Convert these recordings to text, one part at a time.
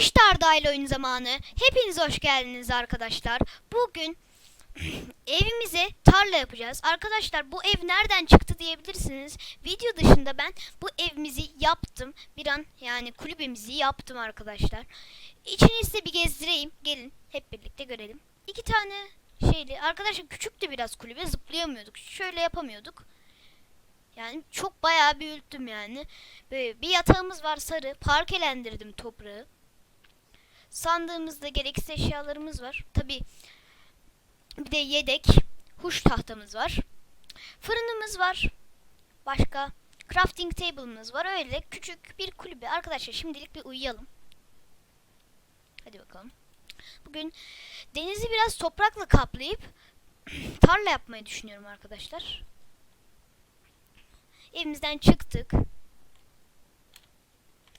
İşte Arda ile oyun zamanı. Hepiniz hoş geldiniz arkadaşlar. Bugün evimize tarla yapacağız. Arkadaşlar bu ev nereden çıktı diyebilirsiniz. Video dışında ben bu evimizi yaptım. Bir an yani kulübemizi yaptım arkadaşlar. İçini size bir gezdireyim. Gelin hep birlikte görelim. İki tane şeyli. Arkadaşlar küçüktü biraz kulübe zıplayamıyorduk. Şöyle yapamıyorduk. Yani çok bayağı büyüttüm yani. Böyle bir yatağımız var sarı. Parkelendirdim toprağı. Sandığımızda gereksiz eşyalarımız var. Tabi bir de yedek huş tahtamız var. Fırınımız var. Başka crafting table'ımız var. Öyle küçük bir kulübe. Arkadaşlar şimdilik bir uyuyalım. Hadi bakalım. Bugün denizi biraz toprakla kaplayıp tarla yapmayı düşünüyorum arkadaşlar. Evimizden çıktık.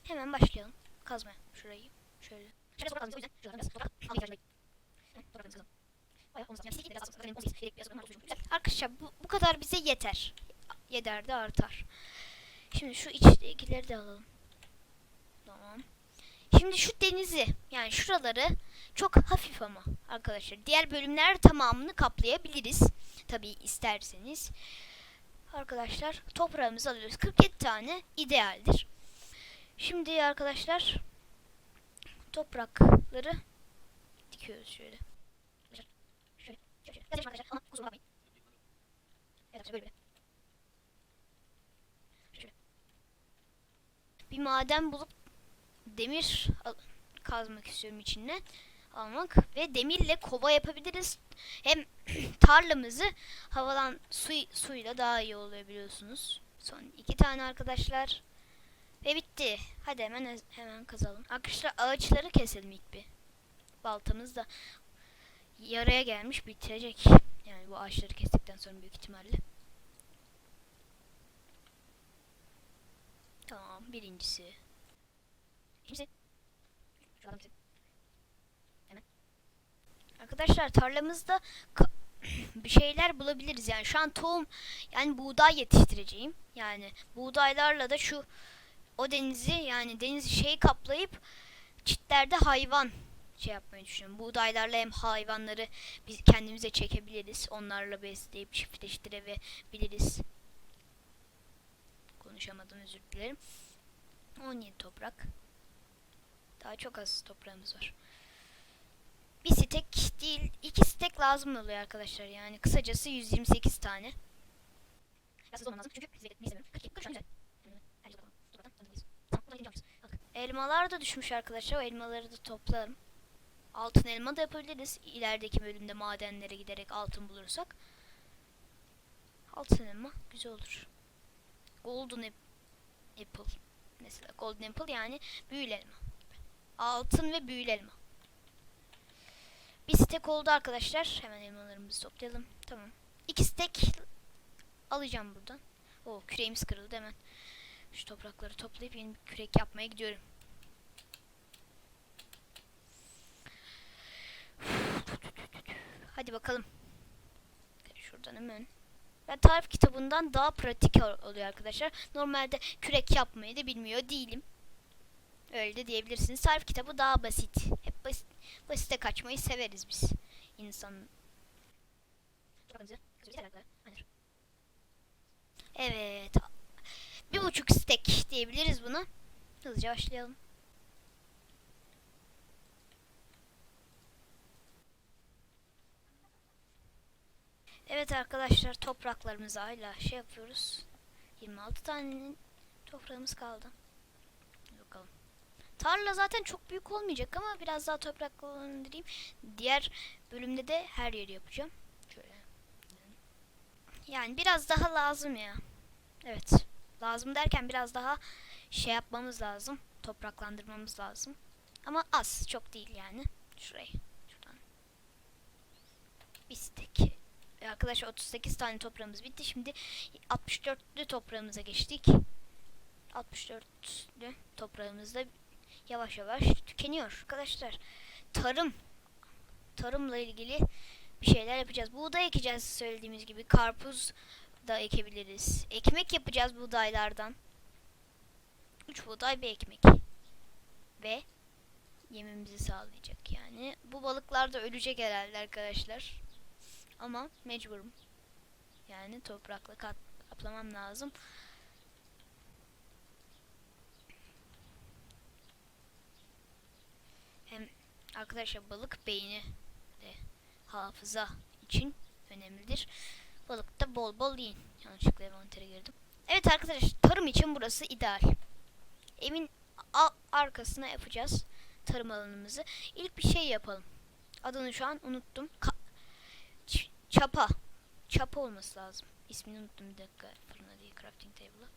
Hemen başlayalım. Kazmaya şurayı. Şöyle. Şöyle toprak kazmayacağız. O yüzden şuradan biraz toprak almayacağız. Toprak kazalım. Bayağı onu satacağım. Biraz az. Benim 18. Yedek biraz. Arkadaşlar bu, bu kadar bize yeter. Yeder de artar. Şimdi şu içtekileri de alalım. Tamam. Şimdi şu denizi yani şuraları çok hafif ama arkadaşlar. Diğer bölümler tamamını kaplayabiliriz. Tabii isterseniz. Arkadaşlar toprağımızı alıyoruz. 47 tane idealdir. Şimdi arkadaşlar toprakları dikiyoruz şöyle. Bir maden bulup demir kazmak istiyorum içinden almak ve demirle kova yapabiliriz. Hem tarlamızı havadan su suyla daha iyi oluyor biliyorsunuz. Son iki tane arkadaşlar. Ve bitti. Hadi hemen hemen kazalım. Arkadaşlar ağaçları keselim ilk bir. Baltamız da yaraya gelmiş bitirecek. Yani bu ağaçları kestikten sonra büyük ihtimalle. Tamam birincisi. İkincisi. Arkadaşlar tarlamızda bir şeyler bulabiliriz. Yani şu an tohum yani buğday yetiştireceğim. Yani buğdaylarla da şu o denizi yani denizi şey kaplayıp çitlerde hayvan şey yapmayı düşünüyorum. Buğdaylarla hem hayvanları biz kendimize çekebiliriz. Onlarla besleyip çiftleştirebiliriz. Konuşamadım özür dilerim. 17 toprak. Daha çok az toprağımız var. Bir stek değil, iki stek lazım oluyor arkadaşlar. Yani kısacası 128 tane. Hızlı olmam lazım çünkü ne istemiyorum. 42, 40 şu an güzel. Bence tamam. Topraktan tanıdayız. Tamam, buradan gideceğim biz. Bak. Elmalar da düşmüş arkadaşlar. O elmaları da toplarım. Altın elma da yapabiliriz. İlerideki bölümde madenlere giderek altın bulursak. Altın elma güzel olur. Golden ap- apple. Mesela golden apple yani büyülü elma. Altın ve büyülü elma. Bir stek oldu arkadaşlar. Hemen elmalarımızı toplayalım. Tamam. İki stek alacağım buradan. O küreğimiz kırıldı hemen. Şu toprakları toplayıp yeni bir kürek yapmaya gidiyorum. Hadi bakalım. Şuradan hemen. Ben tarif kitabından daha pratik ol- oluyor arkadaşlar. Normalde kürek yapmayı da bilmiyor değilim. Öyle de diyebilirsiniz. Tarif kitabı daha basit. Hep basit, basite kaçmayı severiz biz. İnsan. Evet. Bir buçuk stek diyebiliriz buna. Hızlıca başlayalım. Evet arkadaşlar topraklarımızı hala şey yapıyoruz. 26 tane toprağımız kaldı. Bakalım. Tarla zaten çok büyük olmayacak ama biraz daha topraklandırayım. Diğer bölümde de her yeri yapacağım. Şöyle. Yani biraz daha lazım ya. Evet. Lazım derken biraz daha şey yapmamız lazım. Topraklandırmamız lazım. Ama az. Çok değil yani. Şurayı. Şuradan. Bir stek. E, Arkadaşlar 38 tane toprağımız bitti. Şimdi 64'lü toprağımıza geçtik. 64'lü toprağımız da yavaş yavaş tükeniyor arkadaşlar. Tarım tarımla ilgili bir şeyler yapacağız. Buğday ekeceğiz söylediğimiz gibi. Karpuz da ekebiliriz. Ekmek yapacağız buğdaylardan. 3 buğday bir ekmek. Ve yememizi sağlayacak yani. Bu balıklar da ölecek herhalde arkadaşlar. Ama mecburum. Yani toprakla kat, kaplamam lazım. Hem arkadaşlar balık beyni de hafıza için önemlidir. Balıkta bol bol yiyin. Yanlışlıkla envantere girdim. Evet arkadaşlar tarım için burası ideal. Evin arkasına yapacağız tarım alanımızı. İlk bir şey yapalım. Adını şu an unuttum. Ka- çapa. Çapa olması lazım. İsmini unuttum bir dakika. Fırına değil crafting table'a.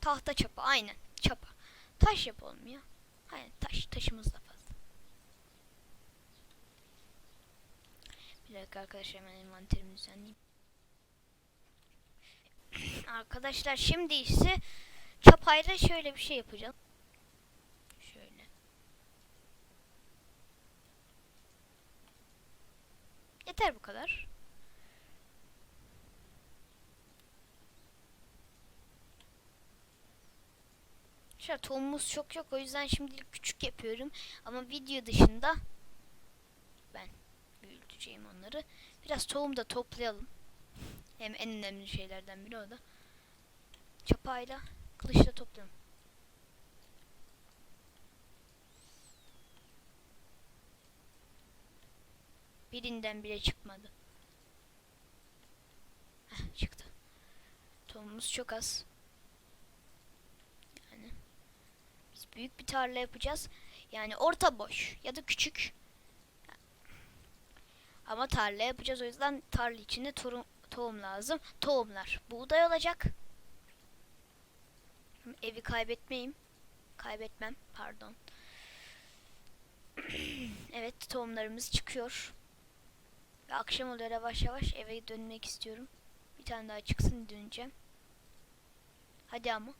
Tahta çapa aynen. Çapa. Taş yapalım ya. Aynen taş. Taşımız da. Bir dakika arkadaşlar hemen envanterimi düzenleyeyim. Arkadaşlar şimdi ise çapayla şöyle bir şey yapacağım. Şöyle. Yeter bu kadar. Şöyle tohumumuz çok yok o yüzden şimdilik küçük yapıyorum. Ama video dışında büyüteceğim onları. Biraz tohum da toplayalım. Hem en önemli şeylerden biri o da. Çapayla, kılıçla toplayalım. Birinden bile çıkmadı. Heh, çıktı. Tohumumuz çok az. Yani biz büyük bir tarla yapacağız. Yani orta boş ya da küçük. Ama tarla yapacağız o yüzden tarla içinde tohum, tohum lazım. Tohumlar buğday olacak. Evi kaybetmeyeyim. Kaybetmem pardon. evet tohumlarımız çıkıyor. Ve akşam oluyor yavaş yavaş eve dönmek istiyorum. Bir tane daha çıksın döneceğim. Hadi ama.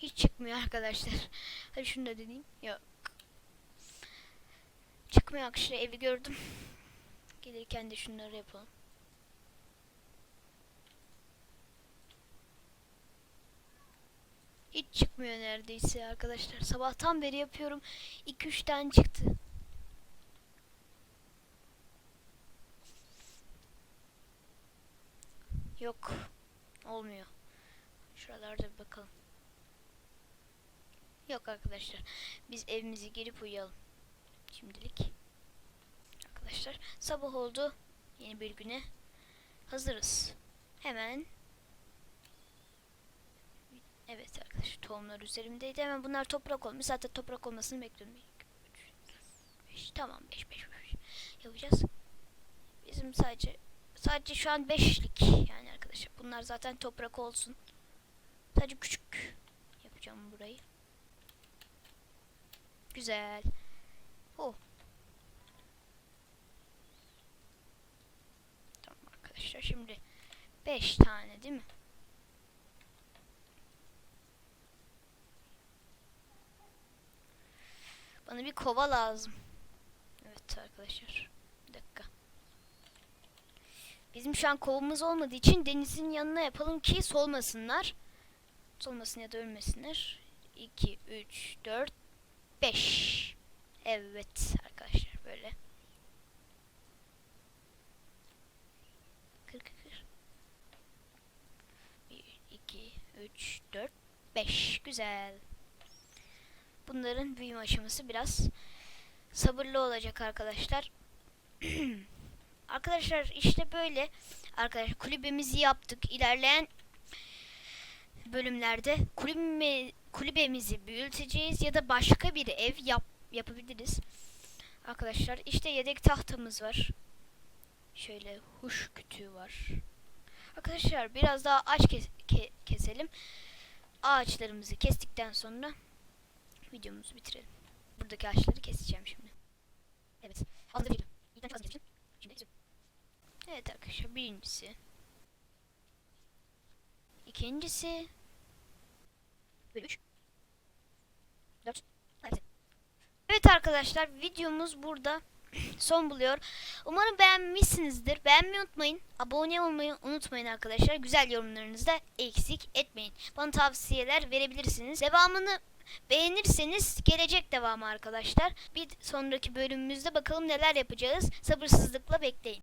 Hiç çıkmıyor arkadaşlar. Hadi şunu da deneyeyim. Yok. Çıkmıyor arkadaşlar evi gördüm. Gelirken de şunları yapalım. Hiç çıkmıyor neredeyse arkadaşlar. Sabahtan beri yapıyorum. 2-3 tane çıktı. Yok. Olmuyor. Şuralarda bir bakalım. Yok arkadaşlar. Biz evimize girip uyuyalım. Şimdilik. Arkadaşlar sabah oldu. Yeni bir güne hazırız. Hemen Evet arkadaşlar tohumlar üzerimdeydi. Hemen bunlar toprak olmuş. Zaten toprak olmasını bekliyorum. 5 tamam 5 5 5 yapacağız. Bizim sadece sadece şu an 5'lik yani arkadaşlar. Bunlar zaten toprak olsun. Sadece küçük yapacağım burayı. Güzel. Oh. Tamam arkadaşlar şimdi 5 tane değil mi? Bana bir kova lazım. Evet arkadaşlar. Bir dakika. Bizim şu an kovamız olmadığı için denizin yanına yapalım ki solmasınlar. Solmasın ya da ölmesinler. 2, 3, 4, 5. Evet arkadaşlar böyle. Kır kır kır. 1, 2, 3, 4, 5. Güzel. Bunların büyüme aşaması biraz sabırlı olacak arkadaşlar. arkadaşlar işte böyle arkadaşlar kulübemizi yaptık. İlerleyen bölümlerde kulübe, kulübemizi büyüteceğiz ya da başka bir ev yap, yapabiliriz. Arkadaşlar işte yedek tahtamız var. Şöyle huş kütüğü var. Arkadaşlar biraz daha ağaç kes, ke, keselim. Ağaçlarımızı kestikten sonra videomuzu bitirelim. Buradaki ağaçları keseceğim şimdi. Evet. Fazla bir İlk önce keseceğim. Evet arkadaşlar birincisi. İkincisi. Ve üç. Dört. Evet. Evet arkadaşlar videomuz burada son buluyor. Umarım beğenmişsinizdir. Beğenmeyi unutmayın. Abone olmayı unutmayın arkadaşlar. Güzel yorumlarınızı da eksik etmeyin. Bana tavsiyeler verebilirsiniz. Devamını beğenirseniz gelecek devamı arkadaşlar. Bir sonraki bölümümüzde bakalım neler yapacağız. Sabırsızlıkla bekleyin.